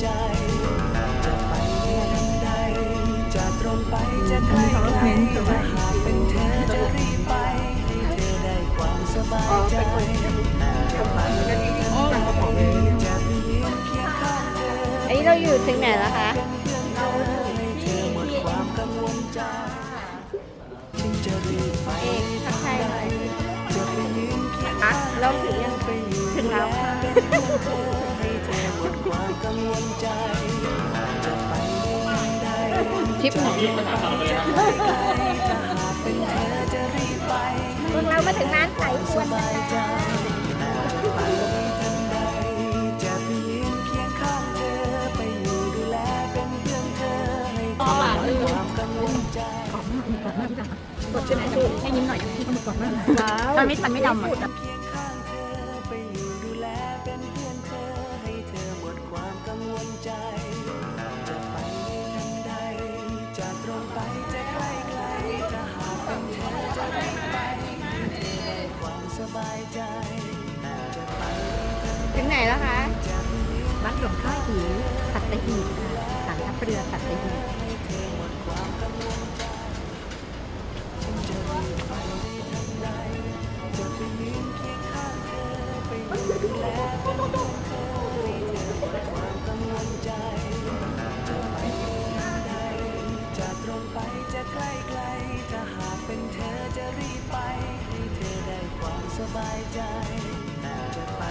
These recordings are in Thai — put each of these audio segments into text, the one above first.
ใจจะไปเมื่อใดนี้เธอไามสบาใจจไปมื่อไปเคียงอ้เราอยู่ถึงไหนแล้วคะเอกทั้งไปยถึงแล้วค่ะ ทริปไหนพวกเรามาถึงร้านไก่ควรกันแล้วกดใช่ไหมให้ยิ้มหน่อยที่มันกดมากถ้าไม่ทันไม่ดำอะ ถึงไหนแล้วคะ วัดหลวงพ่อหิวสัตหีบค่ะฐานทัพเรือสัตหีบ Happy birthday to you ข้าวเป บายใจแต่จะไป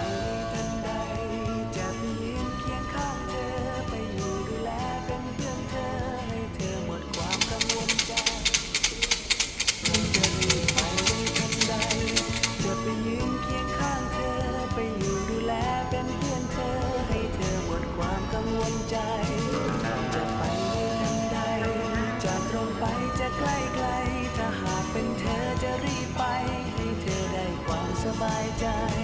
I die.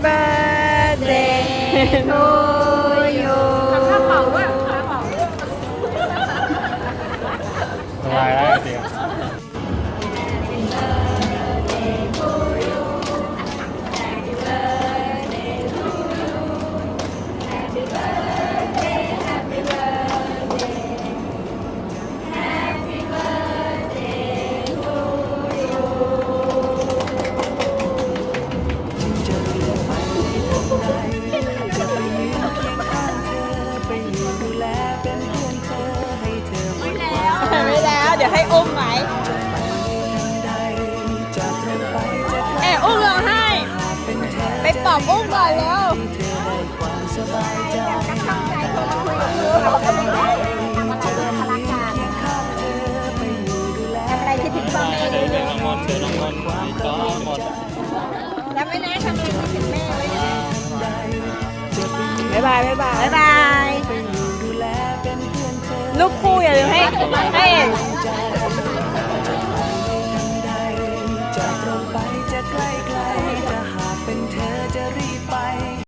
birthday to you. ปปลอบอุ้มก่อนแล้วทำอะไรคิดถึงพ่อแม่ด้วยเชิญน้องมนต์เชิญน้องมนต์มีจ้อหมดจำไว้นะทำอะไรคิดถึงแม่ไว้นะบ๊ายบายบ๊ายบายบ๊ายบายลูกคู่อย่าลืมให้ให้